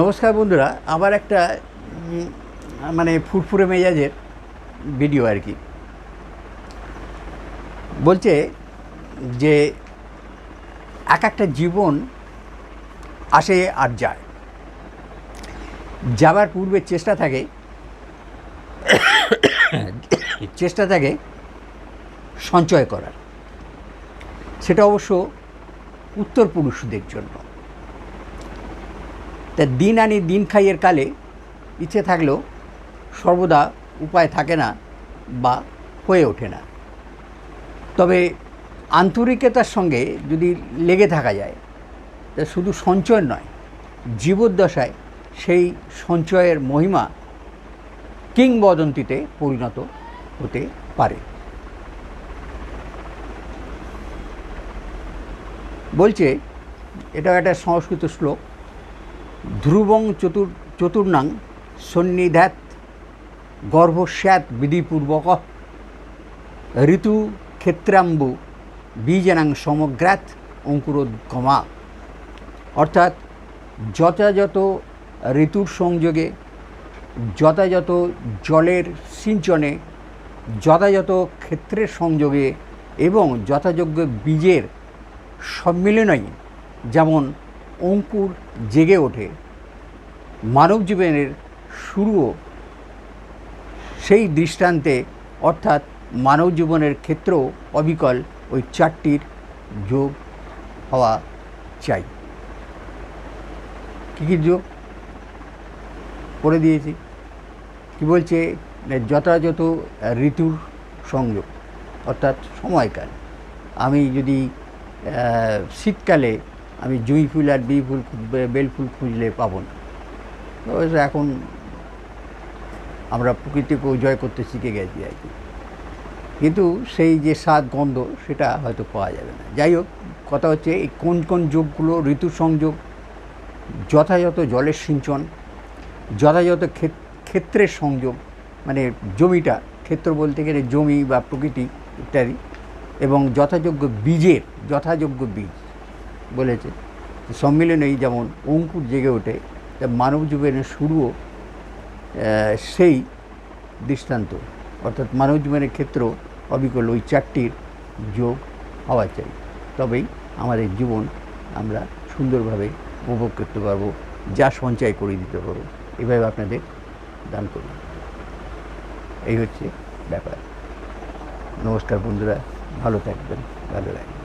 নমস্কার বন্ধুরা, আবার একটা মানে ফুরফুরে মেজাজের ভিডিও আর কি। বলছে যে এক একটা জীবন আসে আর যায়। যাবার পূর্বে চেষ্টা থাকে চেষ্টা থাকে সঞ্চয় করার। সেটা অবশ্য উত্তর পুরুষদের জন্য। তা দিন আনি দিন খাইয়ের কালে ইচ্ছে থাকলেও সর্বদা উপায় থাকে না বা হয়ে ওঠে না। তবে আন্তরিকতার সঙ্গে যদি লেগে থাকা যায়, তা শুধু সঞ্চয় নয়, জীবদ্দশায় সেই সঞ্চয়ের মহিমা কিংবদন্তিতে পরিণত হতে পারে। বলছে এটা একটা সংস্কৃত শ্লোক ধ্রুবং চতুর, চতুর্ণাং সন্নিধ্যাত গর্ভস্যাত বিধিপূর্বক ঋতু ক্ষেত্রাম্বু বীজানাং সমগ্রাত অঙ্কুরোদ্গমা। অর্থাৎ যথাযথ ঋতুর সংযোগে, যথাযথ জলের সিঞ্চনে, যথাযথ ক্ষেত্রের সংযোগে এবং যথাযোগ্য বীজের সম্মিলনই যেমন অঙ্কুর জেগে ওঠে। মানব জীবনের শুরুও সেই দৃষ্টান্তে, অর্থাৎ মানব জীবনের ক্ষেত্রেও অবিকল ওই চারটির যোগ হওয়া চাই। কী কী যোগ? করে দিয়েছি। কি বলছে? যথাযথ ঋতুর সংযোগ, অর্থাৎ সময়কাল। আমি যদি শীতকালে আমি জুঁই ফুল আর বি ফুল বেল ফুল খুঁজলে পাবো না। এখন আমরা প্রকৃতিকেও জয় করতে শিখে গেছি আর কি। কিন্তু সেই যে স্বাদ গন্ধ, সেটা হয়তো পাওয়া যাবে না। যাই হোক, কথা হচ্ছে এই কোন কোন যোগগুলো, ঋতু সংযোগ, যথাযথ জলের সিঞ্চন, যথাযথ ক্ষেত- ক্ষেত্রের সংযোগ মানে জমিটা, ক্ষেত্র বলতে গেলে জমি বা প্রকৃতি ইত্যাদি, এবং যথাযোগ্য বীজের, যথাযোগ্য বীজ বলেছে। সম্মিলনেই যেমন অঙ্কুর জেগে ওঠে, তা মানব জীবনের শুরুও সেই দৃষ্টান্ত। অর্থাৎ মানব জীবনের ক্ষেত্রেও অবিকল ওই চারটির যোগ হওয়া চাই। তবেই আমাদের জীবন আমরা সুন্দরভাবে উপভোগ করতে পারব, যা সঞ্চয় করে দিতে পারব। এভাবে আপনাদের দান করুন এই হচ্ছে ব্যাপার। নমস্কার বন্ধুরা, ভালো থাকবেন, ভালো লাগবে।